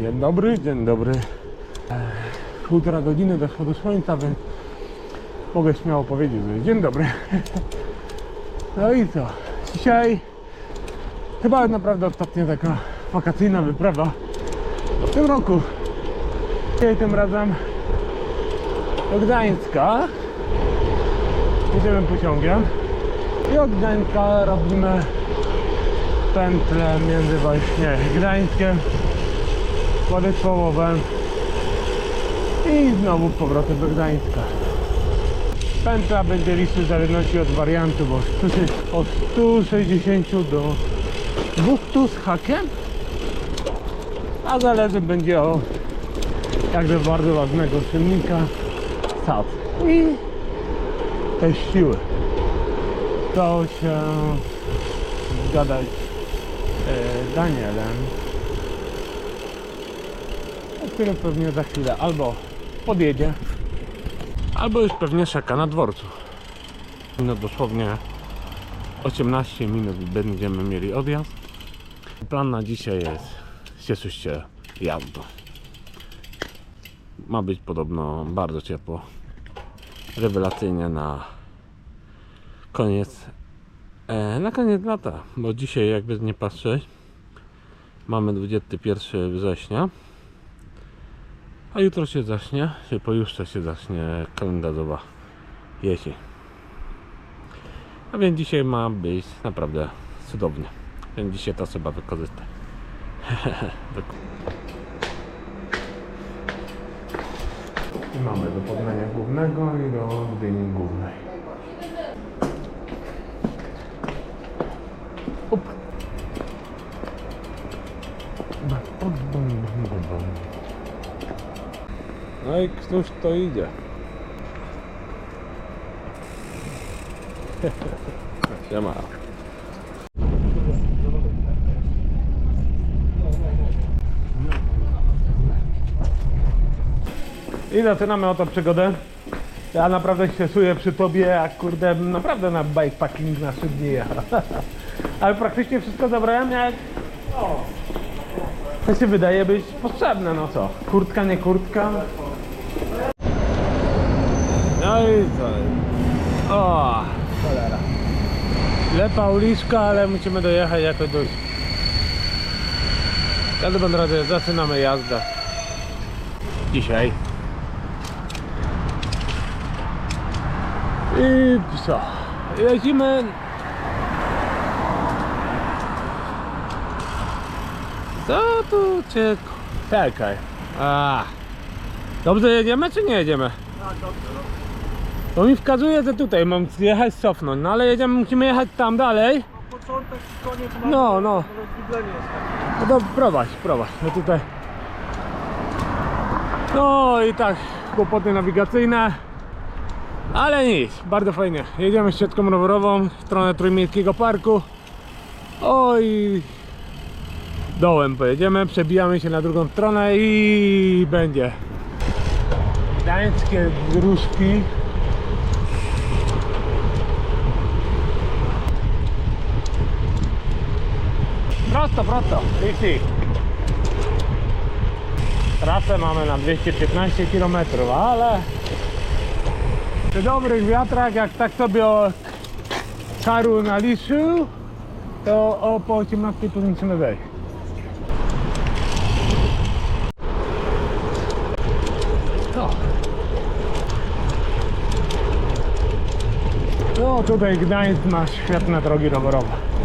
Dzień dobry, dzień dobry. Półtora godziny do wschodu słońca, więc mogę śmiało powiedzieć, że dzień dobry. No i co? Dzisiaj chyba naprawdę ostatnia taka wakacyjna wyprawa w tym roku. Dzisiaj tym razem do Gdańska. Jedziemy pociągiem i od Gdańska robimy pętlę między właśnie Gdańskiem, Władysławowem i znowu z powrotem do Gdańska. Pętla będzie liczyć w zależności od wariantu, bo od 160 do 200 z hakiem, a zależy będzie od jakże bardzo ważnego czynnika sad i też siły. To się zgadać e, Danielem, który pewnie za chwilę albo podjedzie, albo już pewnie czeka na dworcu. No dosłownie 18 minut będziemy mieli odjazd. Plan na dzisiaj jest, cieszyście jazdą. Ma być podobno bardzo ciepło. Rewelacyjnie na koniec e, na koniec lata, bo dzisiaj jakby nie patrzeć mamy 21 września a jutro się zacznie, czy pojutrze się zacznie kalendarzowa jesień. A więc dzisiaj ma być naprawdę cudownie. Więc dzisiaj to trzeba wykorzystać. I mamy do Poznania Głównego i do Gdyni Głównej. No i któż to idzie? Siema. I zaczynamy oto przygodę. Ja naprawdę się czuję przy tobie, jak kurde, naprawdę na bikepacking na 3 dni. Ale praktycznie wszystko zabrałem jak... O, to się wydaje być potrzebne, no co? Kurtka, nie kurtka. No i co? O, cholera. Lepa uliczka, ale musimy dojechać jakoś do... W każdym razie zaczynamy jazdę. Dzisiaj. I co? Jedziemy Co tu cię... Czekaj. A. Dobrze jedziemy czy nie jedziemy? To mi wskazuje, że tutaj mam jechać cofnąć, no ale jedziemy, musimy jechać tam dalej. Początek, koniec No, no. rozwidlenie jest No to prowadź, prowadź. No tutaj. No i tak, kłopoty nawigacyjne. Ale nic, bardzo fajnie. Jedziemy ścieżką rowerową w stronę Trójmiejskiego Parku. Oj, dołem pojedziemy, przebijamy się na drugą stronę i będzie. Gdańskie dróżki. Prosto, prosto. Easy. Trasę mamy na 215 km, ale przy dobrych wiatrach, jak tak sobie o karu naliczył, to o po 18 powinniśmy wejść. No. No tutaj Gdańsk ma świetne drogi rowerowe.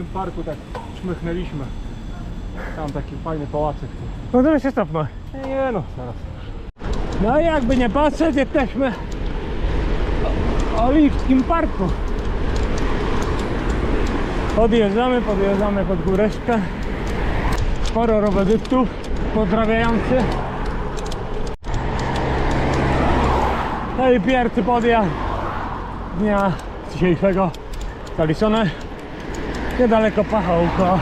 W tym parku tak czmychnęliśmy. Tam taki fajny pałacyk. No to się stopmy. Nie no, zaraz. No i jakby nie patrzeć, jesteśmy w Oliwskim Parku. Podjeżdżamy, podjeżdżamy pod góreczkę. Sporo rowerzystów pozdrawiający. No i pierwszy podjazd dnia dzisiejszego zaliczony. Niedaleko Pachołko.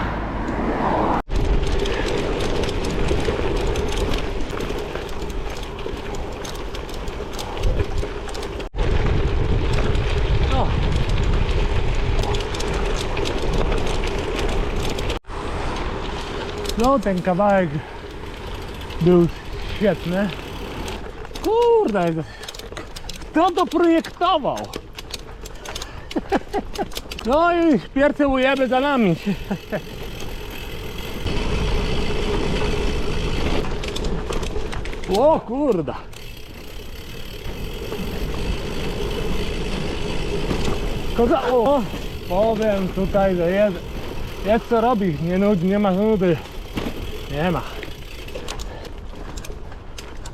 O. No No, ten kawałek był świetny. Kurde, kto to projektował? No i pierwsze ujemy za nami. O kurda. Koza, o, powiem tutaj, że jest, jest co robić, nie, nud, nie ma nudy. Nie ma.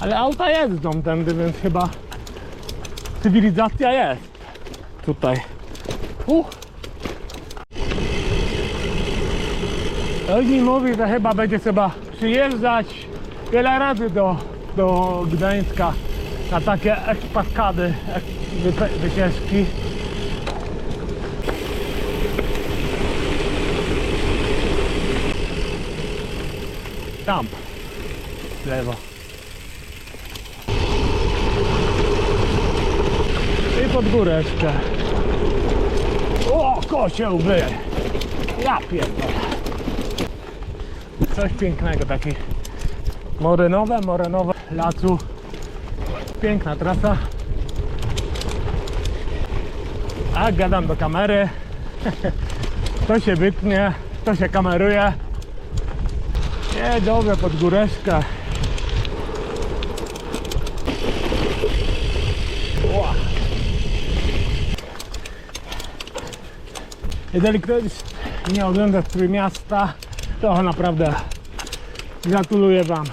Ale auta jeżdżą tędy, więc chyba cywilizacja jest tutaj. Uh. Mi mówi, że chyba będzie trzeba przyjeżdżać wiele razy do, do Gdańska na takie ekspaskady, wycieczki. Tam, w lewo. I pod górę jeszcze. O, kocioł by! Ja pierdolę. Coś pięknego, taki morynowe, morynowe lasu. Piękna trasa. A gadam do kamery. To się wytnie, to się kameruje. Nie, dobrze, pod góreczkę. Jeżeli ktoś nie ogląda Trójmiasta, to naprawdę gratuluję Wam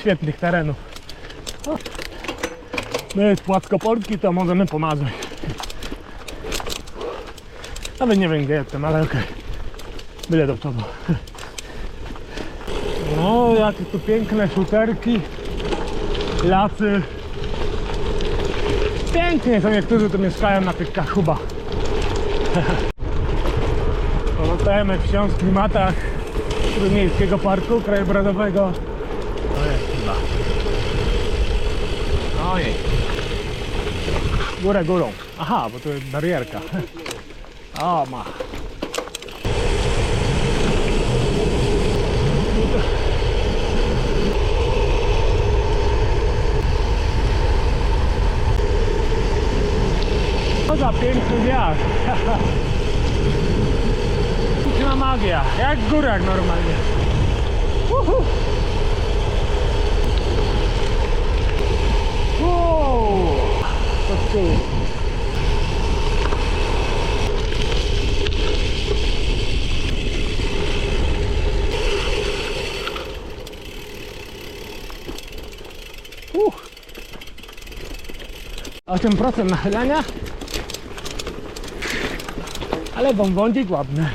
świetnych terenów. My z Płackopolski to możemy pomazać. Nawet nie wiem gdzie jestem, ale okej. Byle do przodu. No, jakie tu piękne szuterki, lasy. Pięknie są niektórzy tu mieszkają na tych kachubach. Pozostajemy wciąż w klimatach Miejskiego Parku Krajobrazowego. To jest chyba. Ojej. Górę górą. Aha, bo to jest barierka. O, ma. Co za piękny wiatr. Piękna magia. Jak w górach normalnie. Uhu. Wow. To tu. Uch. 8% nachylenia ale bombądzik ładny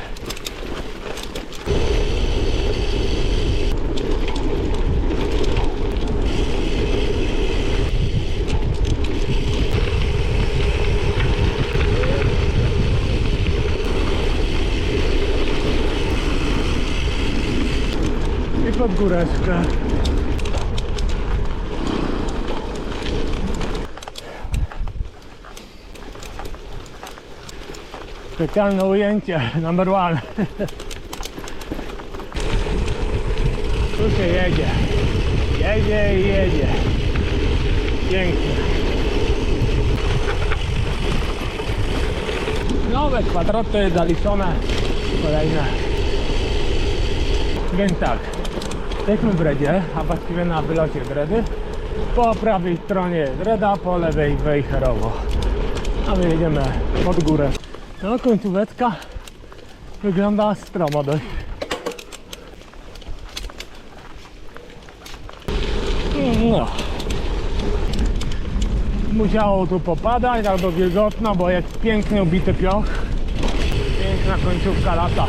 pod góreczkę Specjalne ujęcie, number one. Tu się jedzie. Jedzie i jedzie. Pięknie. Nowe kwadraty zaliczone. Kolejne. Więc tak. Jesteśmy w Redzie, a właściwie na wylocie z. Po prawej stronie jest Reda, po lewej Wejherowo. A my jedziemy pod górę. No końcóweczka wygląda stromo dość. No. Musiało tu popadać albo wilgotno, bo jest pięknie ubity pioch. Piękna końcówka lata.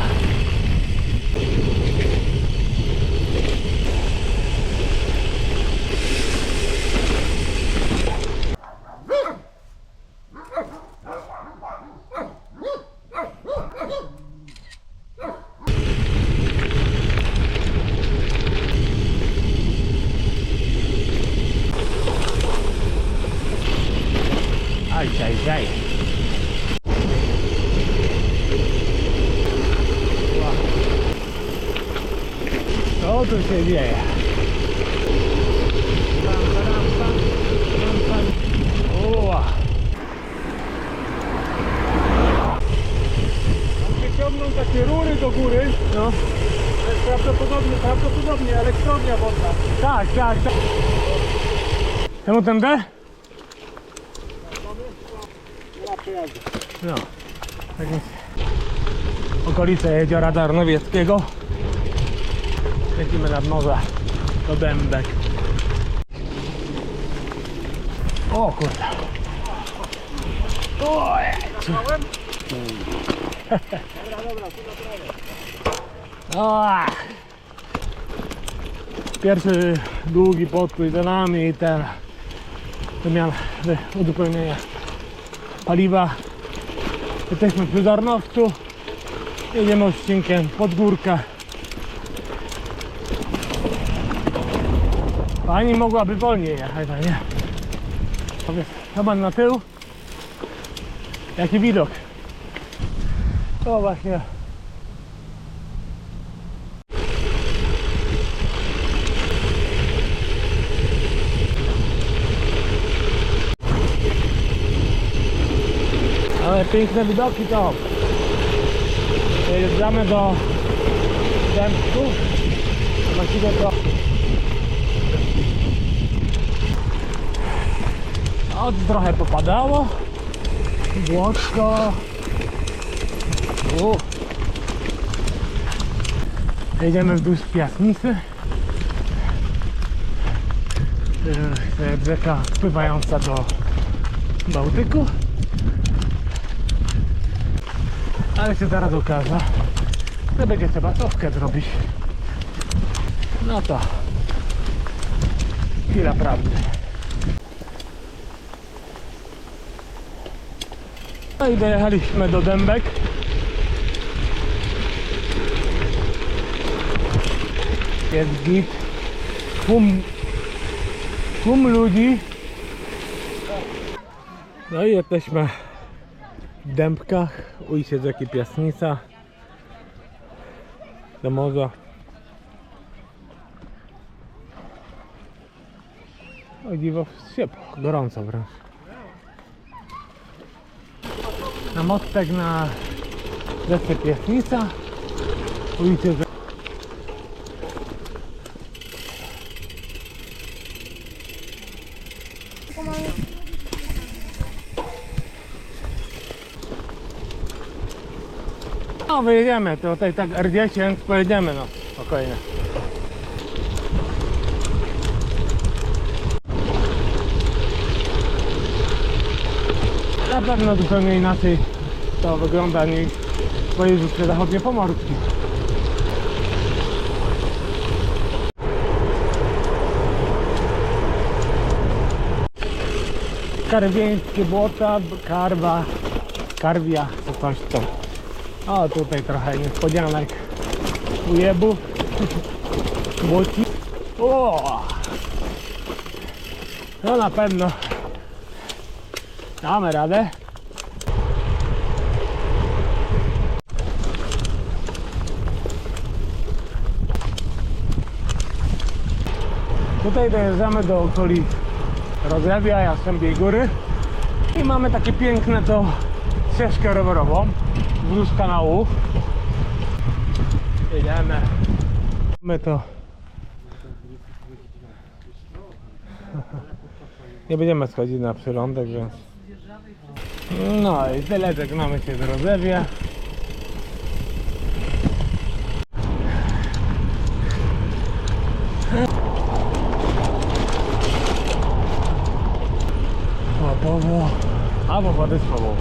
Aj, aj, aj. Co tu się dzieje? Uła. Tam się ciągną takie rury do góry. No. To jest prawdopodobnie, prawdopodobnie elektrownia wodna. Tak, tak, tak. Czemu tędy? No. Tak jest. Okolice jeziora Darnowieckiego. Lecimy nad morze do Dębek. O kurde. Ojej. Ach. Pierwszy długi podpój za nami i ten wymiana, wy- uzupełnienie paliwa. Jesteśmy przy Darnowcu. Jedziemy odcinkiem pod górkę. Pani mogłaby wolniej jechać, a nie? Zobacz na tył. Jaki widok. To właśnie. Ale piękne widoki to. Jeżdżamy do Dębku. Właściwie to od trochę popadało. Błoczko. U. Jedziemy wzdłuż Piasnicy. Yy, To jest rzeka wpływająca do Bałtyku. Ale się zaraz okaże, że będzie trzeba cofkę zrobić. No to chwila prawdy. No i dojechaliśmy do Dębek. Jest git. Tłum, tłum ludzi. No i jesteśmy w Dębkach, ujście rzeki Piasnica do morza. O dziwo, ciepło, gorąco wręcz. Na mostek na rzece Piasnica, ujście rzeki wyjedziemy, to tutaj tak R10 pojedziemy no, spokojnie. Na pewno zupełnie inaczej to wygląda niż w województwie zachodniopomorskim. Karwieńskie błota, karwa, karwia, coś to. O, tutaj trochę niespodzianek ujebu. Błoci. O! No na pewno damy radę. Tutaj dojeżdżamy do okolic Rozewia, Jastrzębiej Góry i mamy takie piękne to ścieżkę rowerową wzdłuż kanału. Jedziemy. My to. Nie będziemy schodzić na przylądek, więc. No i tyle, żegnamy się z Rozewie. Słabowo. Albo wody słabowo.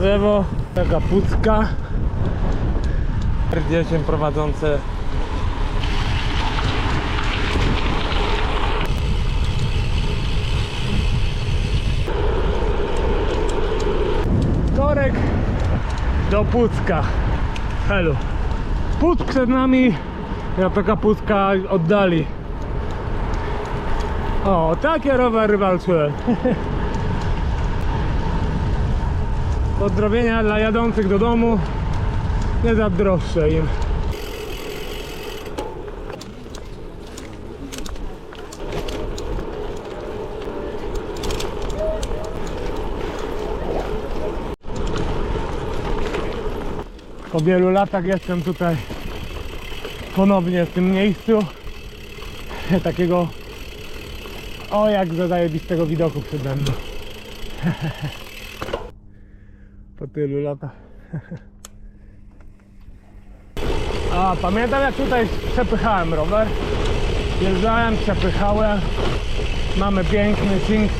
Swadzewo, taka pucka. R10 prowadzące Korek do Pucka. Helu. Puck przed nami, Ja to kapuska oddali. O, takie rowery walczyłem. Pozdrowienia dla jadących do domu. Nie zadroższę im. Po wielu latach jestem tutaj ponownie w tym miejscu. Takiego o jak zajebistego widoku przede mną. Po tylu latach. A pamiętam jak tutaj przepychałem rower. Jeżdżałem, przepychałem. Mamy piękny Sing.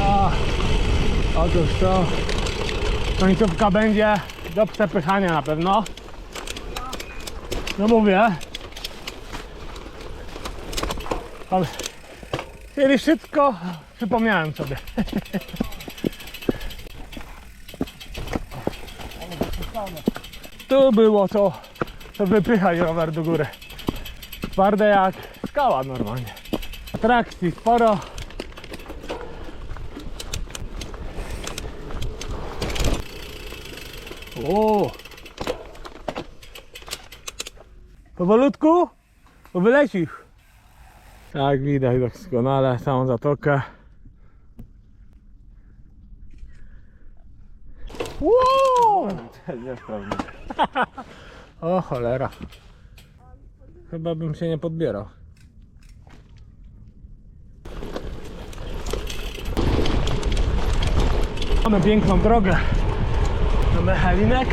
A, otóż to końcówka będzie do przepychania na pewno. No mówię. Ale Czyli wszystko przypomniałem sobie. Tu było to, to wypychać rower do góry. Twarde jak skała normalnie. Atrakcji sporo. O! Powolutku, bo wylecisz. Tak, widać doskonale całą zatokę. Wow! O cholera. Chyba bym się nie podbierał. Mamy piękną drogę do Mechelinek.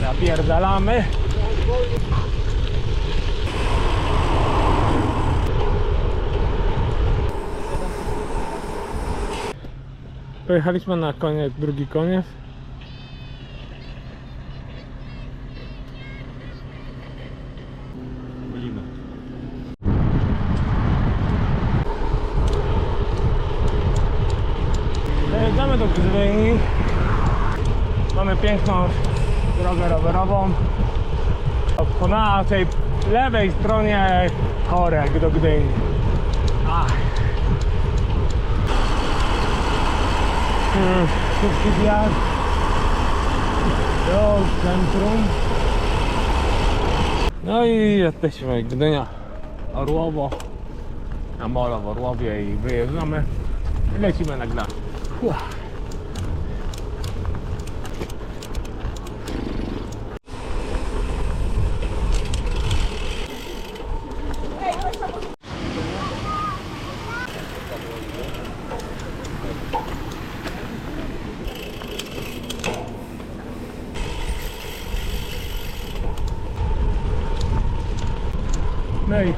Zapierdalamy. Pojechaliśmy na koniec, drugi koniec. Dojeżdżamy do Gdyni. Mamy piękną drogę rowerową. Po naszej lewej stronie korek do Gdyni. Ach. Szybki zjazd do centrum. No i jesteśmy Gdynia, Orłowo, na molo w Orłowie i wyjeżdżamy. Lecimy na Gdańsk.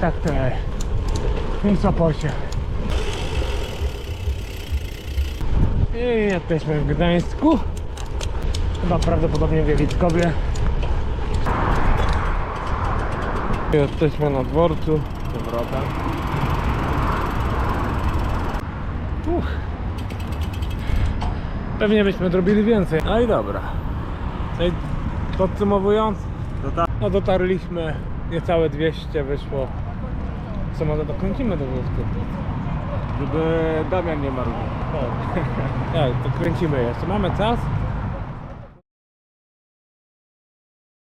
Tak tutaj w tym Sopocie. I jesteśmy w Gdańsku. Chyba prawdopodobnie w Wieliczkowie. Jesteśmy na dworcu. Powrotem. Uch. Pewnie byśmy zrobili więcej. No i dobra. Podsumowując, no dotarliśmy niecałe 200 wyszło. Co może dokręcimy do wózku? Żeby Damian nie marł. Tak, to kręcimy jeszcze. Mamy czas?